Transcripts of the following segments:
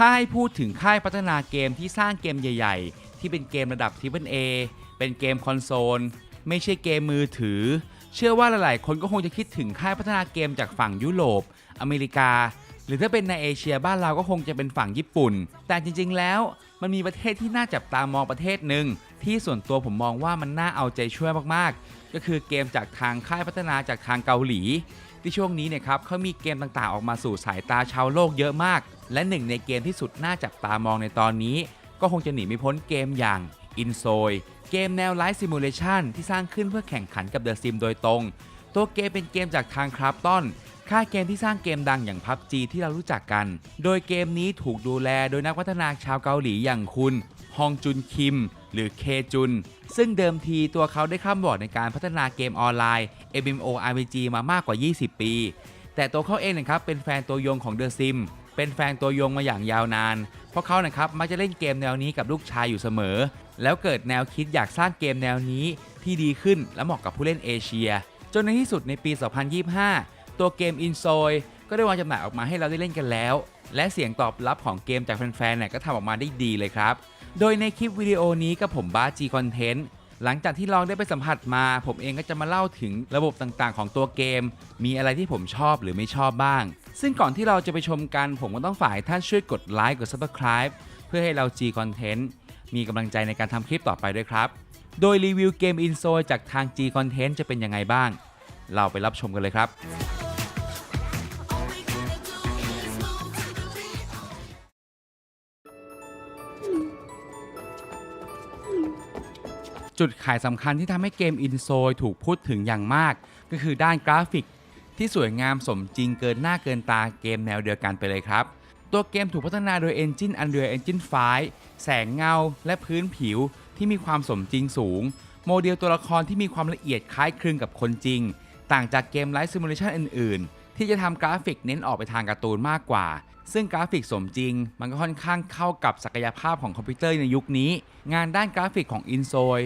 ถ้าให้พูดถึงค่ายพัฒนาเกมที่สร้างเกมใหญ่ ๆ ที่เป็นเกมระดับ Triple A เป็นเกมคอนโซล ไม่ใช่เกมมือถือ เชื่อว่าหลายๆ คนก็คงจะคิดถึงค่ายพัฒนาเกมจากฝั่งยุโรป อเมริกา หรือถ้าเป็นในเอเชียบ้านเราก็คงจะเป็นฝั่งญี่ปุ่น แต่จริง ๆ แล้วมันมีประเทศที่น่าจับตามองประเทศหนึ่งที่ส่วนตัวผมมองว่ามันน่าเอาใจช่วยมากๆ ก็คือเกมจากทางค่ายพัฒนาจากทางเกาหลี ที่ช่วงนี้เนี่ยครับเขามีเกมต่างๆ ออกมาสู่สายตาชาวโลกเยอะมาก และหนึ่งในเกมที่สุดน่าจับตามองในตอนนี้ ก็คงจะหนีไม่พ้นเกมอย่าง i n s o y เกมแนวไลฟ์ซิมูเลชันที่สร้างขึ้นเพื่อแข่งขันกับ The Sim โดยตรง ตัวเกมเป็นเกมจากทางคราฟตอนค่ายเกมที่สร้างเกมดังอย่าง PUBG ที่เรารู้จักกัน โดยเกมนี้ถูกดูแลโดยนักพัฒนาชาวเกาหลีอย่างคุณฮองจุนคิม หรือเคจุน ซึ่งเดิมทีตัวเขาได้ข้ามบอร์ดในการพัฒนาเกมออนไลน์ MMORPG มามากกว่า 20 ปี แต่ตัวเขาเองนะครับเป็นแฟนตัวยงของ The Sim เป็นแฟนตัวยงมาอย่างยาวนาน เพราะเขานะครับมักจะเล่นเกมแนวนี้กับลูกชายอยู่เสมอ แล้วเกิดแนวคิดอยากสร้างเกมแนวนี้ที่ดีขึ้นและเหมาะกับผู้เล่นเอเชีย จนในที่สุดในปี 2025 ตัวเกม i n s o y ก็ได้วางจำหน่ายออกมาให้เราได้เล่นกันแล้ว และเสียงตอบรับของเกมจากแฟนๆเนี่ยก็ทำออกมาได้ดีเลยครับ โดยในคลิปวิดีโอนี้กับผมบาจีคอนเทนต์ หลังจากที่ลองได้ไปสัมผัสมา ผมเองก็จะมาเล่าถึงระบบต่างๆ ของตัวเกม มีอะไรที่ผมชอบหรือไม่ชอบบ้าง ซึ่งก่อนที่เราจะไปชมกัน ผมก็ต้องฝากท่านช่วยกดไลค์กด Subscribe เพื่อให้เรา G Content มีกำลังใจในการทำคลิปต่อไปด้วยครับ โดยรีวิวเกม i n s o จากทาง G Content จะเป็นยังไงบ้าง เราไปรับชมกันเลยครับ จุดขายสำคัญที่ทำให้เกม i n s o ถูกพูดถึงอย่างมาก ก็คือด้านกราฟิก ที่สวยงามสมจริงเกินหน้าเกินตาเกมแนวเดียวกันไปเลยครับ ตัวเกมถูกพัฒนาโดย Engine Unreal Engine 5 แสงเงา และพื้นผิวที่มีความสมจริงสูง โมเดลตัวละครที่มีความละเอียดคล้ายคลึงกับคนจริง ต่างจากเกมไลฟ์ซิมูเลชันอื่น ๆ ที่จะทำกราฟิกเน้นออกไปทางการ์ตูนมากกว่าซึ่งกราฟิกสมจริง มันก็ค่อนข้างเข้ากับศักยภาพของคอมพิวเตอร์ในยุคนี้ งานด้านกราฟิกของ i n s o y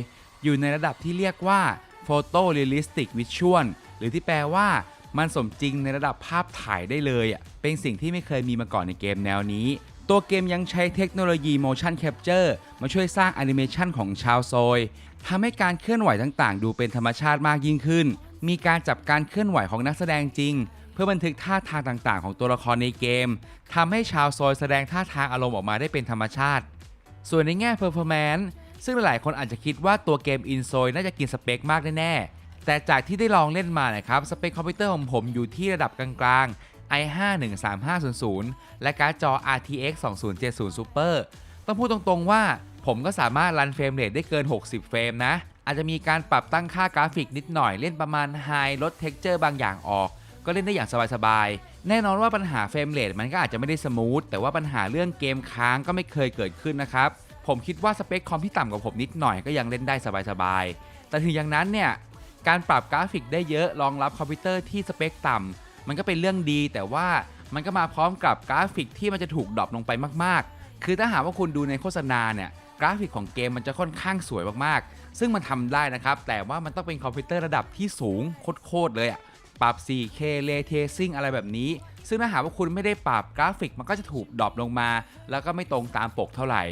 อยู่ในระดับที่เรียกว่า Photo Realistic Visual หรือที่แปลว่ามันสมจริงในระดับภาพถ่ายได้เลยอะ เป็นสิ่งที่ไม่เคยมีมาก่อนในเกมแนวนี้ ตัวเกมยังใช้เทคโนโลยี motion capture มาช่วยสร้างแอนิเมชันของชาวโซยทำให้การเคลื่อนไหวต่างๆ ดูเป็นธรรมชาติมากยิ่งขึ้น มีการจับการเคลื่อนไหวของนักแสดงจริง เพื่อบันทึกท่าทางต่างๆ ของตัวละครในเกมทำให้ชาวโซยแสดงท่าทางอารมณ์ออกมาได้เป็นธรรมชาติ ส่วนในแง่ performance ซึ่งหลายๆคนอาจจะคิดว่าตัวเกม i n s o y น่าจะกินสเปคมากแน่ๆ แต่จากที่ได้ลองเล่นมานะครับ สเปคคอมพิวเตอร์ของผมอยู่ที่ระดับกลางๆ i5 13500 และการ์ดจอ RTX 2070 Super ต้องพูดตรงๆว่าผมก็สามารถรันเฟรมเรทได้เกิน 60 เฟรมนะ อาจจะมีการปรับตั้งค่ากราฟิกนิดหน่อยเล่นประมาณ High ลด Texture บางอย่างออก ก็เล่นได้อย่างสบายๆ แน่นอนว่าปัญหาเฟรมเรทมันก็อาจจะไม่ได้สมูทแต่ว่าปัญหาเรื่องเกมค้างก็ไม่เคยเกิดขึ้นนะครับ ผมคิดว่าสเปคคอมที่ต่ำกว่าผมนิดหน่อยก็ยังเล่นได้สบายๆ แต่ถึงอย่างนั้นเนี่ยการปรับกราฟิกได้เยอะรองรับคอมพิวเตอร์ที่สเปคต่ำมันก็เป็นเรื่องดี แต่ว่ามันก็มาพร้อมกับกราฟิกที่มันจะถูกดรอปลงไปมากๆ คือถ้าหากว่าคุณดูในโฆษณาเนี่ยกราฟิกของเกมมันจะค่อนข้างสวยมากๆ ซึ่งมันทำได้นะครับ แต่ว่ามันต้องเป็นคอมพิวเตอร์ระดับที่สูงโคตรเลยอะปรับ 4K Ray Tracing อะไรแบบนี้ ซึ่งถ้าหากว่าคุณไม่ได้ปรับกราฟิกมันก็จะถูกดรอปลงมา แล้วก็ไม่ตรงตามปกเท่าไหร่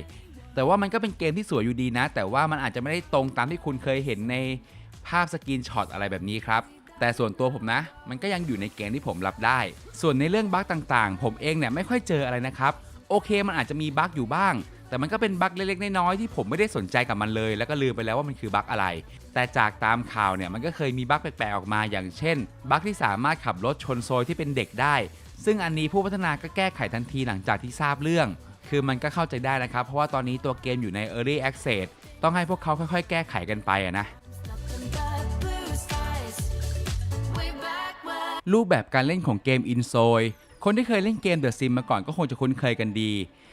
แต่ว่ามันก็เป็นเกมที่สวยอยู่ดีนะ แต่ว่ามันอาจจะไม่ได้ตรงตามที่คุณเคยเห็นในภาพสกรีนช็อตอะไรแบบนี้ครับแต่ส่วนตัวผมนะ มันก็ยังอยู่ในเกณฑ์ที่ผมรับได้ ส่วนในเรื่องบั๊กต่างๆ ผมเองเนี่ยไม่ค่อยเจออะไรนะครับ โอเคมันอาจจะมีบั๊กอยู่บ้าง แต่มันก็เป็นบั๊กเล็กๆน้อยๆที่ผมไม่ได้สนใจกับมันเลย แล้วก็ลืมไปแล้วว่ามันคือบั๊กอะไร แต่จากตามข่าวเนี่ยมันก็เคยมีบั๊กแปลกๆออกมาอย่างเช่นบั๊กที่สามารถขับรถชนโซยที่เป็นเด็กได้ ซึ่งอันนี้ผู้พัฒนาก็แก้ไขทันทีหลังจากที่ทราบเรื่อง คือมันก็เข้าใจได้นะครับ เพราะว่าตอนนี้ตัวเกมอยู่ใน Early Access ต้องให้พวกเขาค่อยๆ แก้ไขกันไปนะรูปแบบการเล่นของเกม i n s o y คนที่เคยเล่นเกม The Sim มาก่อนก็คงจะคุ้นเคยกันดี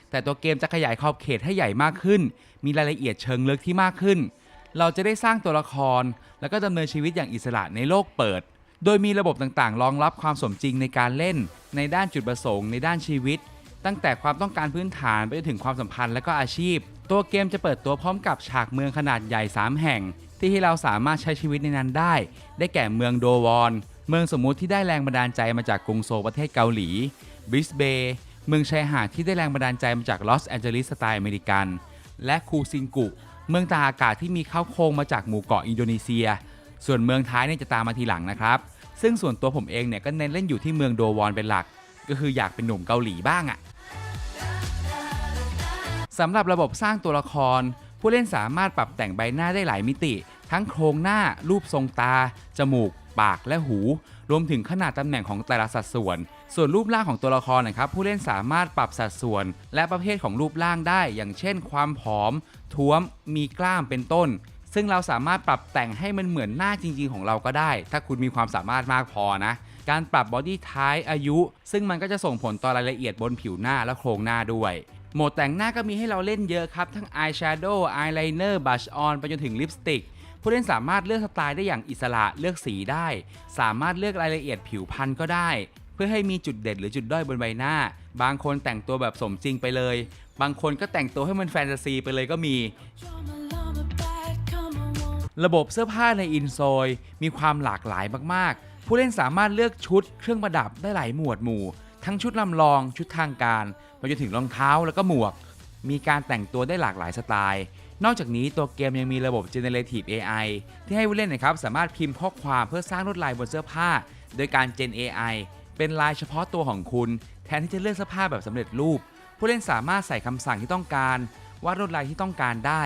แต่ตัวเกมจะขยายขอบเขตให้ใหญ่มากขึ้น มีรายละเอียดเชิงลึกที่มากขึ้น เราจะได้สร้างตัวละคร แล้วก็ดำเนินชีวิตอย่างอิสระในโลกเปิด โดยมีระบบต่างๆ รองรับความสมจริงในการเล่น ในด้านจุดประสงค์ ในด้านชีวิต ตั้งแต่ความต้องการพื้นฐานไปจนถึงความสัมพันธ์และก็อาชีพ ตัวเกมจะเปิดตัวพร้อมกับฉากเมืองขนาดใหญ่ 3 แห่ง ที่ให้เราสามารถใช้ชีวิตในนั้นได้ ได้แก่เมืองโดวอน เมืองสมมุติที่ได้แรงบันดาลใจมาจากกรุงโซลประเทศเกาหลีบิสเบย์เมืองชายหาดที่ได้แรงบันดาลใจมาจากลอสแอนเจลิสสไตล์อเมริกัน และคูซิงกุ เมืองตาอากาศที่มีข้าวโครงมาจากหมู่เกาะอินโดนีเซีย ส่วนเมืองท้ายเนี่ยจะตามมาทีหลังนะครับ ซึ่งส่วนตัวผมเองเนี่ยก็เน้นเล่นอยู่ที่เมืองโดวอนเป็นหลัก ก็คืออยากเป็นหนุ่มเกาหลีบ้างอะสำหรับระบบสร้างตัวละคร ผู้เล่นสามารถปรับแต่งใบหน้าได้หลายมิติ ทั้งโครงหน้า รูปทรงตา จมูก ปากและหู รวมถึงขนาดตำแหน่งของแต่ละสัดส่วน ส่วนรูปร่างของตัวละครนะครับผู้เล่นสามารถปรับสัดส่วน และประเภทของรูปร่างได้ อย่างเช่น ความผอม ท้วม มีกล้ามเป็นต้น ซึ่งเราสามารถปรับแต่งให้มันเหมือนหน้าจริง ๆ ของเราก็ได้ ถ้าคุณมีความสามารถมากพอนะ การปรับบอดี้ไทป์อายุ ซึ่งมันก็จะส่งผลต่อรายละเอียดบนผิวหน้าและโครงหน้าด้วยโหมดแต่งหน้าก็มีให้เราเล่นเยอะครับ ทั้งอายแชโดว์อายไลเนอร์บัชออนไปจนถึงลิปสติก ผู้เล่นสามารถเลือกสไตล์ได้อย่างอิสระเลือกสีได้ สามารถเลือกรายละเอียดผิวพรรณก็ได้ เพื่อให้มีจุดเด่นหรือจุดด้อยบนใบหน้า บางคนแต่งตัวแบบสมจริงไปเลย บางคนก็แต่งตัวให้มันแฟนตาซีไปเลยก็มีระบบเสื้อผ้าในอินโซยมีความหลากหลายมาก ผู้เล่นสามารถเลือกชุดเครื่องประดับได้หลายหมวดหมู่ ทั้งชุดลำลองชุดทางการไปจนถึงรองเท้าแล้วก็หมวก มีการแต่งตัวได้หลากหลายสไตล์ นอกจากนี้ตัวเกมยังมีระบบ Generative AI ที่ให้ผู้เล่นนะครับสามารถพิมพ์ข้อความเพื่อสร้างลวดลายบนเสื้อผ้า โดยการ Gen AI เป็นลายเฉพาะตัวของคุณ แทนที่จะเลือกเสื้อผ้าแบบสำเร็จรูป ผู้เล่นสามารถใส่คำสั่งที่ต้องการวาดลวดลายที่ต้องการได้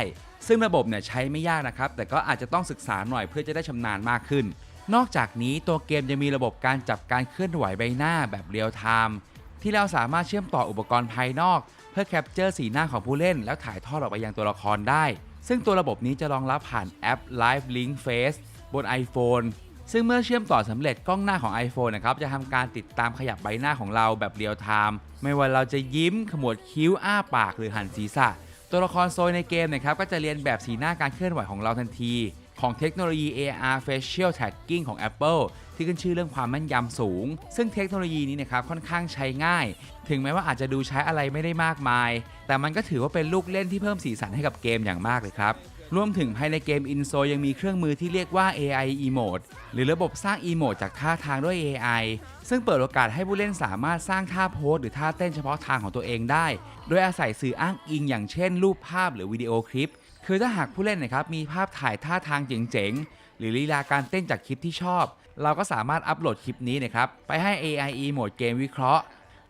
ซึ่งระบบเนี่ยใช้ไม่ยากนะครับแต่ก็อาจจะต้องศึกษาหน่อยเพื่อจะได้ชำนาญมากขึ้น นอกจากนี้ตัวเกมยังมีระบบการจับการเคลื่อนไหวใบหน้าแบบเรียลไทม์ที่เราสามารถเชื่อมต่ออุปกรณ์ภายนอก เพื่อแคปเจอร์สีหน้าของผู้เล่น แล้วถ่ายทอดออกไปยังตัวละครได้ ซึ่งตัวระบบนี้จะรองรับผ่านแอป Live Link Face บน iPhone ซึ่งเมื่อเชื่อมต่อสำเร็จกล้องหน้าของ iPhone นะครับจะทำการติดตามขยับใบหน้าของเราแบบเรียลไทม์ไม่ว่าเราจะยิ้มขมวดคิ้วอ้าปากหรือหันศีรษะ ตัวละครโซยในเกมนะครับก็จะเรียนแบบสีหน้าการเคลื่อนไหวของเราทันที ของเทคโนโลยี AR Facial Tagging ของ Apple ที่ขึ้นชื่อเรื่องความแม่นยำสูง ซึ่งเทคโนโลยีนี้นะครับค่อนข้างใช้ง่าย ถึงแม้ว่าอาจจะดูใช้อะไรไม่ได้มากมาย แต่มันก็ถือว่าเป็นลูกเล่นที่เพิ่มสีสันให้กับเกมอย่างมากเลยครับ รวมถึงภายในเกม InSo ยังมีเครื่องมือที่เรียกว่า AI Emote หรือระบบสร้าง Emote จากท่าทางด้วย AI ซึ่งเปิดโอกาสให้ผู้เล่นสามารถสร้างท่าโพสหรือท่าเต้นเฉพาะทางของตัวเองได้ โดยอาศัยสื่ออ้างอิงอย่างเช่น รูปภาพหรือวิดีโอคลิป คือถ้าหากผู้เล่นนะครับมีภาพถ่ายท่าทางเจ๋งๆ หรือลีลาการเต้นจากคลิปที่ชอบ เราก็สามารถอัปโหลดคลิปนี้นะครับไปให้ AI Emote เกมวิเคราะห์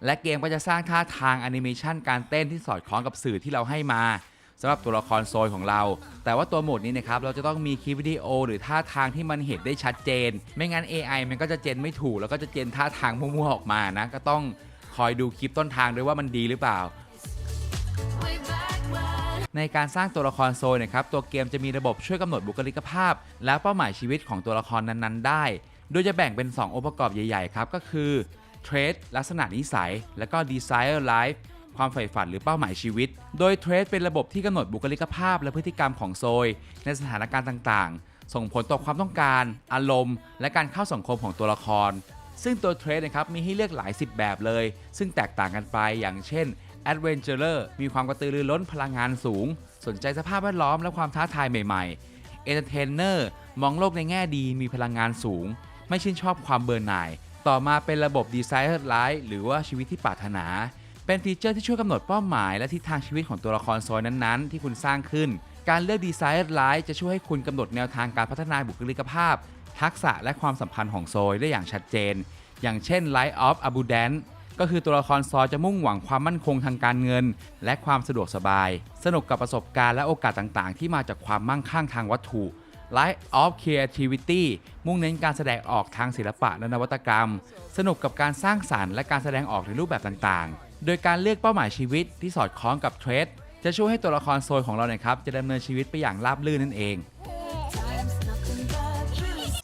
และเกมก็จะสร้างท่าทางแอนิเมชันการเต้นที่สอดคล้องกับสื่อที่เราให้มา สำหรับตัวละครโซยของเรา แต่ว่าตัวโหมดนี้นะครับเราจะต้องมีคลิปวิดีโอ หรือท่าทางที่มันเห็นได้ชัดเจน ไม่งั้น AI มันก็จะเจนไม่ถูก แล้วก็จะเจนท่าทางมั่วๆออกมานะ ก็ต้องคอยดูคลิปต้นทางด้วยว่ามันดีหรือเปล่าในการสร้างตัวละครโซยนะครับ ตัวเกมจะมีระบบช่วยกำหนดบุคลิกภาพ และเป้าหมายชีวิตของตัวละครนั้นๆ ได้ โดยจะแบ่งเป็น 2 องค์ประกอบใหญ่ ๆ ครับ ก็คือ Trait ลักษณะนิสัย และก็ Desire Life ความใฝ่ฝันหรือเป้าหมายชีวิต โดย Trait เป็นระบบที่กำหนดบุคลิกภาพและพฤติกรรมของโซย ในสถานการณ์ต่างๆ ส่งผลต่อความต้องการ อารมณ์ และการเข้าสังคมของตัวละคร ซึ่งตัวเทรดนะครับมีให้เลือกหลาย 10 แบบเลย ซึ่งแตกต่างกันไปอย่างเช่น Adventurer มีความกระตือรือร้นพลังงานสูง สนใจสภาพแวดล้อมและความท้าทายใหม่ๆ Entertainer มองโลกในแง่ดีมีพลังงานสูง ไม่ชื่นชอบความเบื่อหน่าย ต่อมาเป็นระบบ Desire Life หรือว่าชีวิตที่ปรารถนา เป็นฟีเจอร์ที่ช่วยกำหนดเป้าหมาย และทิศทางชีวิตของตัวละครโซอยนั้นๆ ที่คุณสร้างขึ้น การเลือก Desired Life จะช่วยให้คุณกำหนดแนวทางการพัฒนาบุคลิกภาพ ทักษะและความสัมพันธ์ของโซยได้อย่างชัดเจน อย่างเช่น Light of Abundance ก็คือตัวละครซอยจะมุ่งหวังความมั่นคงทางการเงิน และความสะดวกสบาย สนุกกับประสบการณ์และโอกาสต่างๆ ที่มาจากความมั่งคั่งทางวัตถุ Light of Creativity มุ่งเน้นการแสดงออกทางศิลปะและนวัตกรรม สนุกกับการสร้างสรรค์และการแสดงออกในรูปแบบต่างๆ โดยการเลือกเป้าหมายชีวิตที่สอดคล้องกับเทรดจะช่วยให้ตัวละครโซยของเราเนี่ยครับจะดำเนินชีวิตไปอย่างราบรื่นนั่นเอง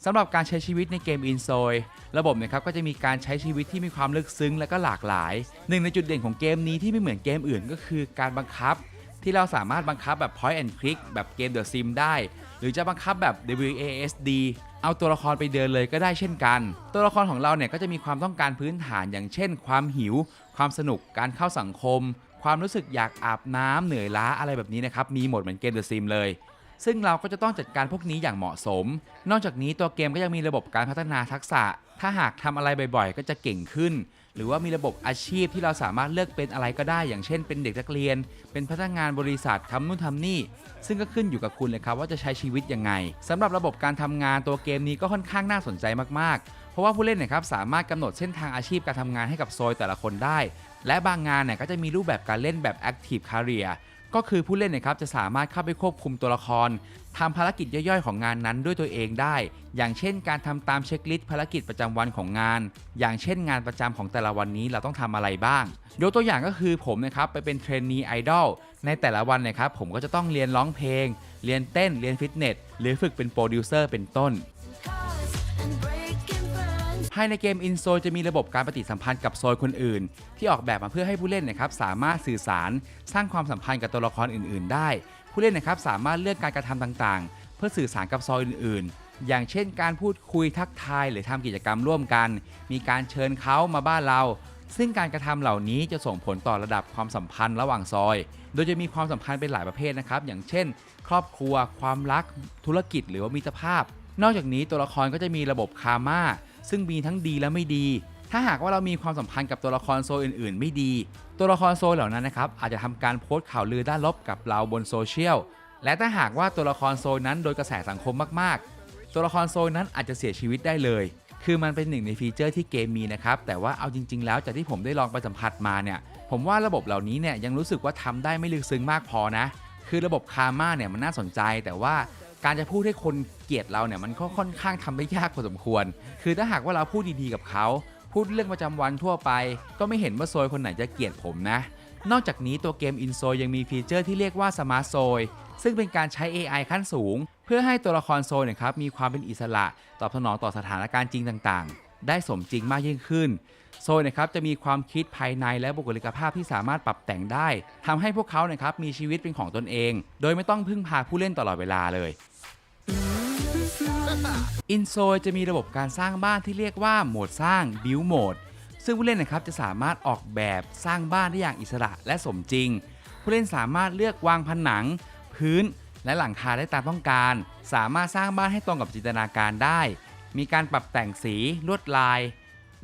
สำหรับการใช้ชีวิตในเกม i n s o y ระบบนะครับก็จะมีการใช้ชีวิตที่มีความลึกซึ้งและก็หลากหลายหนึ่งในจุดเด่นของเกมนี้ที่ไม่เหมือนเกมอื่นก็คือการบังคับ ที่เราสามารถบังคับแบบ point and click แบบเกม The Sim ได้ หรือจะบังคับแบบ WASD เอาตัวละครไปเดินเลยก็ได้เช่นกัน ตัวละครของเราเนี่ยก็จะมีความต้องการพื้นฐานอย่างเช่น ความหิว ความสนุก การเข้าสังคม ความรู้สึกอยากอาบน้ำเหนื่อยล้าอะไรแบบนี้นะครับ มีหมดเหมือนเกมเดอะซิมเลย ซึ่งเราก็จะต้องจัดการพวกนี้อย่างเหมาะสม นอกจากนี้ตัวเกมก็ยังมีระบบการพัฒนาทักษะ ถ้าหากทำอะไรบ่อยๆ ก็จะเก่งขึ้น หรือว่ามีระบบอาชีพที่เราสามารถเลือกเป็นอะไรก็ได้ อย่างเช่น เป็นเด็กนักเรียน เป็นพนักงานบริษัททำนู่นทำนี่ ซึ่งก็ขึ้นอยู่กับคุณเลยครับว่าจะใช้ชีวิตยังไงสำหรับระบบการทำงานตัวเกมนี้ก็ค่อนข้างน่าสนใจมากๆ เพราะว่าผู้เล่นเนะครับสามารถกำหนดเส้นทางอาชีพการทำงานให้กับโซยแต่ละคนได้ และบางงานเนี่ยก็จะมีรูปแบบการเล่นแบบ Active Career ก็คือผู้เล่นนะครับจะสามารถเข้าไปควบคุมตัวละครทำภารกิจย่อยๆ ของงานนั้นด้วยตัวเองได้ อย่างเช่น การทำตามเช็คลิสต์ภารกิจประจำวันของงาน อย่างเช่นงานประจำของแต่ละวันนี้เราต้องทำอะไรบ้าง ยกตัวอย่างก็คือผมนะครับไปเป็นเทรนนีไอดอลในแต่ละวันนะครับผมก็จะต้องเรียนร้องเพลง เรียนเต้นเรียนฟิตเนสหรือฝึกเป็นโปรดิวเซอร์เป็นต้น ภายในเกม i n s o จะมีระบบการปฏิสัมพันธ์กับโซยคนอื่น ที่ออกแบบมาเพื่อให้ผู้เล่นนะครับสามารถสื่อสาร สร้างความสัมพันธ์กับตัวละครอื่น ๆ ได้ ผู้เล่นนะครับสามารถเลือกการกระทำต่างๆ เพื่อสื่อสารกับโซยอื่น ๆ อย่างเช่น การพูดคุยทักทายหรือทำกิจกรรมร่วมกัน มีการเชิญเขามาบ้านเรา ซึ่งการกระทำเหล่านี้จะส่งผลต่อระดับความสัมพันธ์ระหว่างซอย โดยจะมีความสัมพันธ์เป็นหลายประเภทนะครับอย่างเช่น ครอบครัว ความรัก ธุรกิจ หรือว่ามิตรภาพ นอกจากนี้ตัวละครก็จะมีระบบคาร์มา ซึ่งมีทั้งดีและไม่ดี ถ้าหากว่าเรามีความสัมพันธ์กับตัวละครโซอื่น ๆ ไม่ดี ตัวละครโซเหล่านั้นนะครับอาจจะทำการโพสต์ข่าวลือด้านลบกับเราบนโซเชียล และถ้าหากว่าตัวละครโซนั้นโดยกระแสสังคมมาก ๆ ตัวละครโซนั้นอาจจะเสียชีวิตได้เลย คือมันเป็นหนึ่งในฟีเจอร์ที่เกมมีนะครับ แต่ว่าเอาจริง ๆ แล้วจากที่ผมได้ลองไปสัมผัสมาเนี่ย ผมว่าระบบเหล่านี้เนี่ยยังรู้สึกว่าทำได้ไม่ลึกซึ้งมากพอนะ คือระบบคาร์มาเนี่ยมันน่าสนใจแต่ว่า การจะพูดให้คนเกลียดเราเนี่ยมันก็ค่อนข้างทำได้ยากพอสมควร คือถ้าหากว่าเราพูดดีๆกับเขา พูดเรื่องประจำวันทั่วไป ก็ไม่เห็นว่าโซยคนไหนจะเกลียดผมนะ นอกจากนี้ตัวเกมอินโซยังมีฟีเจอร์ที่เรียกว่าสมาร์ทโซยซึ่งเป็นการใช้ AI ขั้นสูง เพื่อให้ตัวละครโซยเนะครับมีความเป็นอิสระ ตอบสนองต่อสถานการณ์จริงต่างๆ ได้สมจริงมากยิ่งขึ้น โซยนะครับจะมีความคิดภายในและบุคลิกภาพที่สามารถปรับแต่งได้ทำให้พวกเขานะครับมีชีวิตเป็นของตนเอง โดยไม่ต้องพึ่งพาผู้เล่นตลอดเวลาเลยอินโซจะมีระบบการสร้างบ้านที่เรียกว่าโหมดสร้าง Build Mode ซึ่งผู้เล่นนะครับจะสามารถออกแบบสร้างบ้านได้อย่างอิสระและสมจริง ผู้เล่นสามารถเลือกวางผนัง พื้น และหลังคาได้ตามต้องการ สามารถสร้างบ้านให้ตรงกับจินตนาการได้ มีการปรับแต่งสีลวดลาย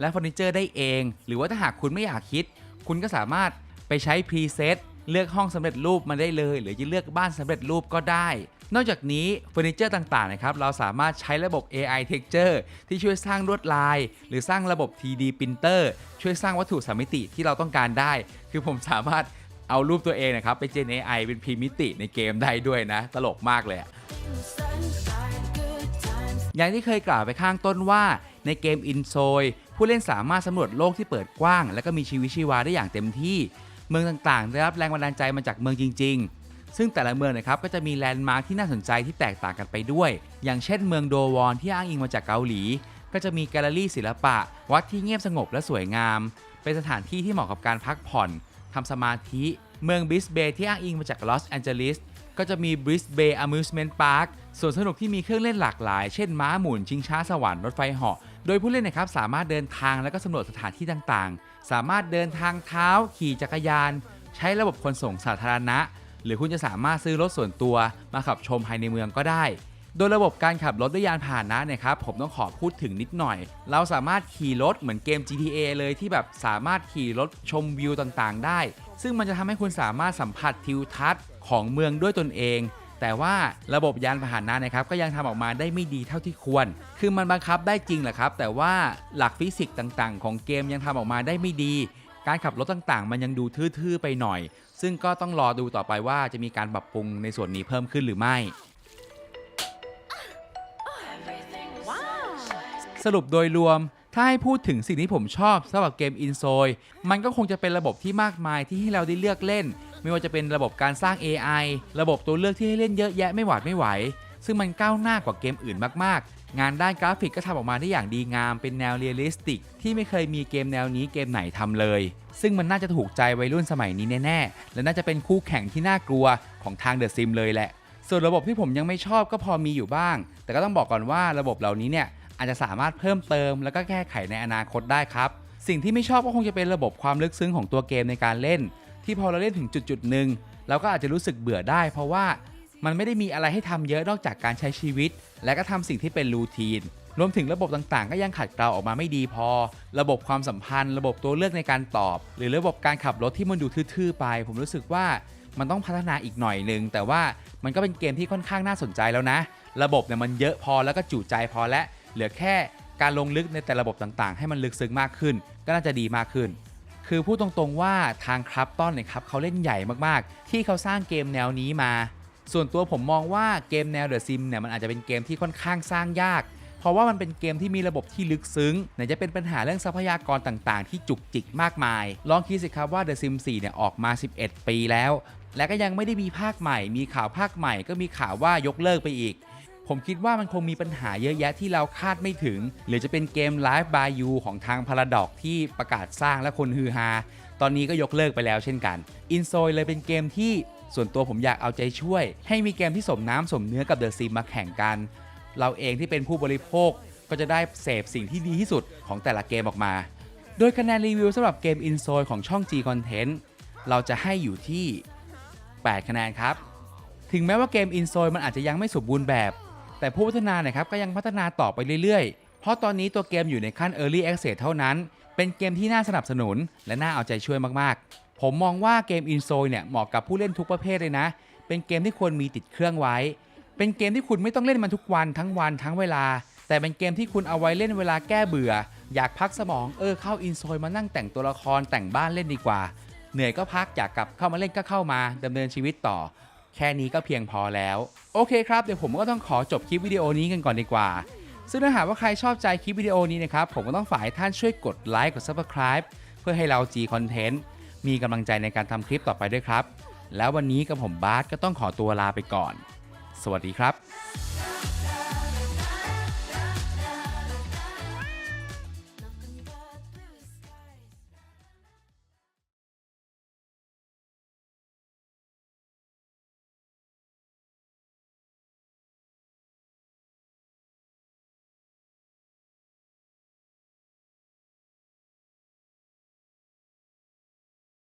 และเฟอร์นิเจอร์ได้เอง หรือว่าถ้าหากคุณไม่อยากคิด คุณก็สามารถไปใช้พรีเซตเลือกห้องสำเร็จรูปมาได้เลย หรือจะเลือกบ้านสำเร็จรูปก็ได้ นอกจากนี้เฟอร์นิเจอร์ต่างๆนะครับเราสามารถใช้ระบบ AI Texture ที่ช่วยสร้างลวดลาย หรือสร้างระบบ 3D Printer ช่วยสร้างวัตถุสามมิติที่เราต้องการได้ คือผมสามารถเอารูปตัวเองนะครับไปเจน AI เป็นพิมพ์มิติในเกมได้ด้วยนะ ตลกมากเลย อย่างที่เคยกล่าวไปข้างต้นว่า ในเกม i n s o y ผู้เล่นสามารถสำรวจโลกที่เปิดกว้าง และก็มีชีวิตชีวาได้อย่างเต็มที่ เมืองต่างๆ ได้รับแรงบันดาลใจมาจากเมืองจริง ๆ ซึ่งแต่ละเมืองนะครับก็จะมีแลนด์มาร์คที่น่าสนใจที่แตกต่างกันไปด้วย อย่างเช่น เมืองโดวอนที่อ้างอิงมาจากเกาหลี ก็จะมีแกลเลอรี่ศิลปะ วัดที่เงียบสงบและสวยงาม เป็นสถานที่ที่เหมาะกับการพักผ่อนทำสมาธิ เมืองบริสเบย์ที่อ้างอิงมาจากลอสแอนเจลิสก็จะมี Bris Bay Amusement Park ส่ ส่วนสนุกที่มีเครื่องเล่นหลากหลาย เช่นม้าหมุน ชิงช้าสวรรค์รถไฟเหาะ โดยผู้เล่นนะครับสามารถเดินทางและก็สำรวจสถานที่ต่างๆ สามารถเดินทางเท้า ขี่จักรยาน ใช้ระบบขนส่งสาธารณะ หรือคุณจะสามารถซื้อรถส่วนตัวมาขับชมภายในเมืองก็ได้ โดยระบบการขับรถด้วยยานพาหนะเนะครับผมต้องขอพูดถึงนิดหน่อย เราสามารถขี่รถเหมือนเกม GTA เลยที่แบบสามารถขี่รถชมวิวต่างๆ ได้ ซึ่งมันจะทำให้คุณสามารถสัมผัสทิวทัศน์ของเมืองด้วยตนเอง แต่ว่าระบบยานพาหนะนะครับก็ยังทำออกมาได้ไม่ดีเท่าที่ควร คือมันบังคับได้จริงแหละครับ แต่ว่าหลักฟิสิกส์ต่างๆ ของเกมยังทำออกมาได้ไม่ดี การขับรถต่างๆ มันยังดูทื่อๆไปหน่อย ซึ่งก็ต้องรอดูต่อไปว่าจะมีการปรับปรุงในส่วนนี้เพิ่มขึ้นหรือไม่สรุปโดยรวม ถ้าให้พูดถึงสิ่งที่ผมชอบสำหรับเกม i n s o y มันก็คงจะเป็นระบบที่มากมายที่ให้เราได้เลือกเล่น ไม่ว่าจะเป็นระบบการสร้าง AI ระบบตัวเลือกที่ให้เล่นเยอะแยะไม่หวาดไม่ไหว ซึ่งมันก้าวหน้ากว่าเกมอื่นมากๆ งานด้านกราฟิกก็ทำออกมาได้อย่างดีงาม เป็นแนวเรียลลิสติก ที่ไม่เคยมีเกมแนวนี้เกมไหนทำเลย ซึ่งมันน่าจะถูกใจวัยรุ่นสมัยนี้แน่ๆ และน่าจะเป็นคู่แข่งที่น่ากลัวของทางเดอะซิมเลยแหละ ส่วนระบบที่ผมยังไม่ชอบก็พอมีอยู่บ้าง แต่ก็ต้องบอกก่อนว่าระบบเหล่านี้เนี่ยอาจจะสามารถเพิ่มเติม แล้วก็แก้ไขในอนาคตได้ครับ สิ่งที่ไม่ชอบก็คงจะเป็นระบบความลึกซึ้งของตัวเกมในการเล่น ที่พอเราเล่นถึงจุดจุดๆหนึ่งเราก็อาจจะรู้สึกเบื่อได้ เพราะว่ามันไม่ได้มีอะไรให้ทำเยอะนอกจากการใช้ชีวิต และก็ทำสิ่งที่เป็นรูทีน รวมถึงระบบต่างๆ ก็ยังขัดเกลาออกมาไม่ดีพอ ระบบความสัมพันธ์ ระบบตัวเลือกในการตอบ หรือระบบการขับรถที่มันดูทื่อๆไป ผมรู้สึกว่ามันต้องพัฒนาอีกหน่อยหนึ่งแต่ว่ามันก็เป็นเกมที่ค่อนข้างน่าสนใจแล้วนะ ระบบเนี่ยมันเยอะพอแล้วก็จุใจพอและเหลือแค่การลงลึกในแต่ระบบต่างๆ ให้มันลึกซึ้งมากขึ้น ก็น่าจะดีมากขึ้น คือพูดตรงๆว่าทางครับต้อนเนี่ยครับเขาเล่นใหญ่มากๆ ที่เขาสร้างเกมแนวนี้มา ส่วนตัวผมมองว่าเกมแนว The Sim เนี่ยมันอาจจะเป็นเกมที่ค่อนข้างสร้างยาก เพราะว่ามันเป็นเกมที่มีระบบที่ลึกซึ้งไหนจะเป็นปัญหาเรื่องทรัพยากรต่างๆ ที่จุกจิกมากมาย ลองคิดสิครับว่า The Sim 4เนี่ยออกมา 11 ปีแล้ว และก็ยังไม่ได้มีภาคใหม่ มีข่าวภาคใหม่ก็มีข่าวว่ายกเลิกไปอีก ผมคิดว่ามันคงมีปัญหาเยอะแยะที่เราคาดไม่ถึง หรือจะเป็นเกม Live by You ของทาง Paradox ที่ประกาศสร้างและคนฮือฮา ตอนนี้ก็ยกเลิกไปแล้วเช่นกัน i n s o y เลยเป็นเกมที่ส่วนตัวผมอยากเอาใจช่วย ให้มีเกมที่สมน้ำสมเนื้อกับ The Sim มาแข่งกัน เราเองที่เป็นผู้บริโภคก็จะได้เสพสิ่งที่ดีที่สุดของแต่ละเกมออกมา โดยคะแนนรีวิวสำหรับเกม i n s o y ของช่อง G Content เราจะให้อยู่ที่ 8 คะแนนครับ ถึงแม้ว่าเกม i n s o y มันอาจจะยังไม่สมบูรณ์แบบ แต่ผู้พัฒนาเนี่ยครับก็ยังพัฒนาต่อไปเรื่อยๆ เพราะตอนนี้ตัวเกมอยู่ในขั้น Early Access เท่านั้น เป็นเกมที่น่าสนับสนุน และน่าเอาใจช่วยมากๆ ผมมองว่าเกม i n s o y เนี่ยเหมาะกับผู้เล่นทุกประเภทเลยนะ เป็นเกมที่ควรมีติดเครื่องไว้ เป็นเกมที่คุณไม่ต้องเล่นมันทุกวันทั้งวันทั้งเวลา แต่เป็นเกมที่คุณเอาไว้เล่นเวลาแก้เบื่อ อยากพักสมองเออเข้า i n s o y มานั่งแต่งตัวละครแต่งบ้านเล่นดีกว่า เหนื่อยก็พักอยากกลับเข้ามาเล่นก็เข้ามาดำเนินชีวิตต่อ แค่นี้ก็เพียงพอแล้ว โอเคครับ เดี๋ยวผมก็ต้องขอจบคลิปวิดีโอนี้กันก่อนดีกว่า ซึ่งถ้าหากว่าใครชอบใจคลิปวิดีโอนี้นะครับ ผมก็ต้องฝากให้ท่านช่วยกดไลค์กด Subscribe เพื่อให้เรา G Content มีกำลังใจในการทำคลิปต่อไปด้วยครับ แล้ววันนี้กับผมบาสก็ต้องขอตัวลาไปก่อน สวัสดีครับ